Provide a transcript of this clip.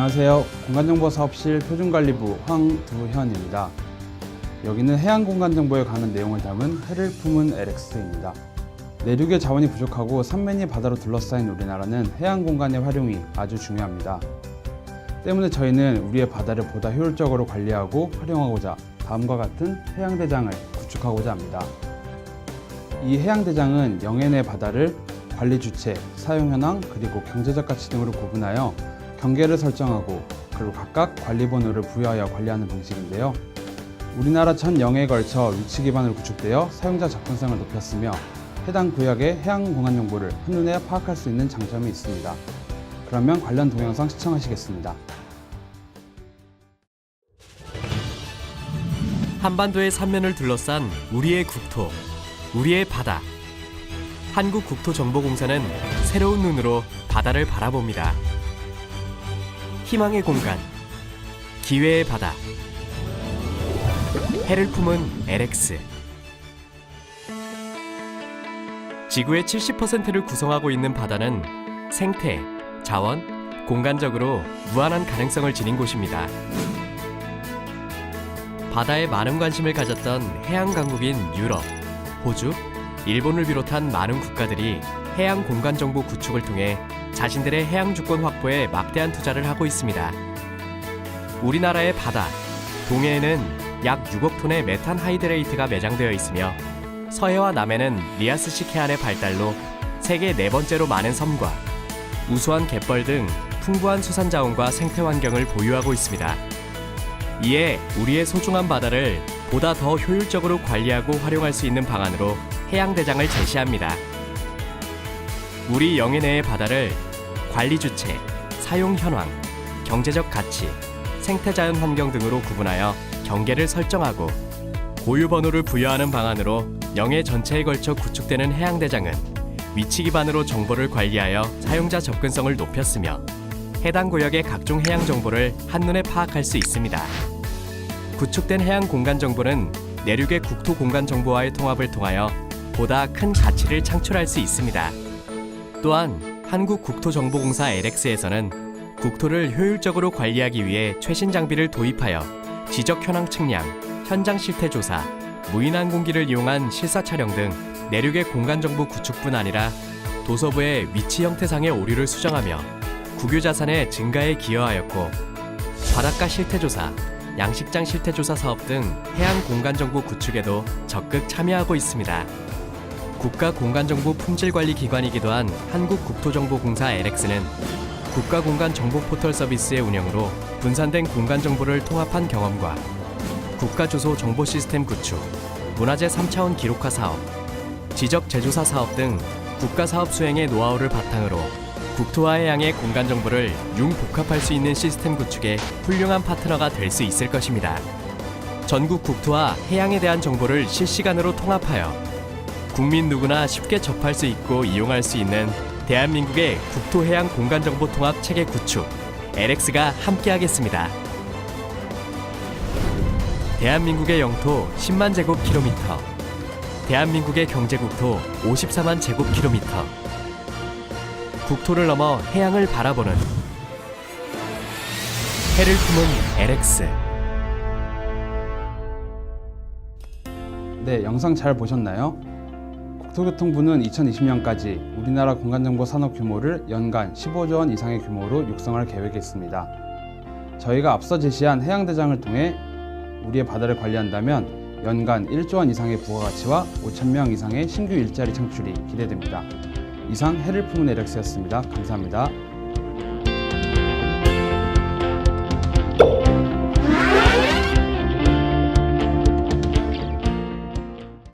안녕하세요. 공간정보사업실 표준관리부 황두현입니다. 여기는 해양공간정보에 관한 내용을 담은 해를 품은 LX입니다. 내륙의 자원이 부족하고 삼면이 바다로 둘러싸인 우리나라는 해양공간의 활용이 아주 중요합니다. 때문에 저희는 우리의 바다를 보다 효율적으로 관리하고 활용하고자 다음과 같은 해양대장을 구축하고자 합니다. 이 해양대장은 영해내 바다를 관리 주체, 사용 현황, 그리고 경제적 가치 등으로 구분하여 경계를 설정하고 그리고 각각 관리 번호를 부여하여 관리하는 방식인데요. 우리나라 전 영해에 걸쳐 위치 기반으로 구축되어 사용자 접근성을 높였으며 해당 구역의 해양 공간 정보를 한눈에 파악할 수 있는 장점이 있습니다. 그러면 관련 동영상 시청하시겠습니다. 한반도의 삼면을 둘러싼 우리의 국토, 우리의 바다. 한국국토정보공사는 새로운 눈으로 바다를 바라봅니다. 희망의 공간, 기회의 바다. 해를 품은 LX. 지구의 70%를 구성하고 있는 바다는 생태, 자원, 공간적으로 무한한 가능성을 지닌 곳입니다. 바다에 많은 관심을 가졌던 해양 강국인 유럽, 호주, 일본을 비롯한 많은 국가들이 해양 공간 정보 구축을 통해 자신들의 해양 주권 확보에 막대한 투자를 하고 있습니다. 우리나라의 바다, 동해에는 약 6억 톤의 메탄 하이드레이트가 매장되어 있으며 서해와 남해는 리아스식 해안의 발달로 세계 네 번째로 많은 섬과 우수한 갯벌 등 풍부한 수산 자원과 생태 환경을 보유하고 있습니다. 이에 우리의 소중한 바다를 보다 더 효율적으로 관리하고 활용할 수 있는 방안으로 해양대장을 제시합니다. 우리 영해 내의 바다를 관리 주체, 사용 현황, 경제적 가치, 생태자연 환경 등으로 구분하여 경계를 설정하고 고유 번호를 부여하는 방안으로 영해 전체에 걸쳐 구축되는 해양대장은 위치 기반으로 정보를 관리하여 사용자 접근성을 높였으며 해당 구역의 각종 해양 정보를 한눈에 파악할 수 있습니다. 구축된 해양 공간 정보는 내륙의 국토 공간 정보와의 통합을 통하여 보다 큰 가치를 창출할 수 있습니다. 또한 한국국토정보공사 LX에서는 국토를 효율적으로 관리하기 위해 최신 장비를 도입하여 지적 현황 측량, 현장 실태 조사, 무인항 공기를 이용한 실사 촬영 등 내륙의 공간 정보 구축뿐 아니라 도서부의 위치 형태상의 오류를 수정하며 국유 자산의 증가에 기여하였고 바닷가 실태 조사, 양식장 실태 조사 사업 등 해양 공간 정보 구축에도 적극 참여하고 있습니다. 국가 공간 정보 품질 관리 기관이기도 한 한국국토정보공사 LX는 국가 공간 정보 포털 서비스의 운영으로 분산된 공간 정보를 통합한 경험과 국가 주소 정보 시스템 구축, 문화재 3차원 기록화 사업, 지적 제조사 사업 등 국가 사업 수행의 노하우를 바탕으로 국토와 해양의 공간 정보를 융복합할 수 있는 시스템 구축에 훌륭한 파트너가 될 수 있을 것입니다. 전국 국토와 해양에 대한 정보를 실시간으로 통합하여 국민 누구나 쉽게 접할 수 있고 이용할 수 있는 대한민국의 국토 해양 공간 정보 통합 체계 구축 LX가 함께하겠습니다. 대한민국의 영토 10만 제곱킬로미터, 대한민국의 경제국토 54만 제곱킬로미터. 국토를 넘어 해양을 바라보는 해를 품은 LX. 네, 영상 잘 보셨나요? 국토교통부는 2020년까지 우리나라 공간정보 산업 규모를 연간 15조 원 이상의 규모로 육성할 계획이 있습니다. 저희가 앞서 제시한 해양대장을 통해 우리의 바다를 관리한다면 연간 1조 원 이상의 부가가치와 5천 명 이상의 신규 일자리 창출이 기대됩니다. 이상 해를 품은 에렉스였습니다. 감사합니다.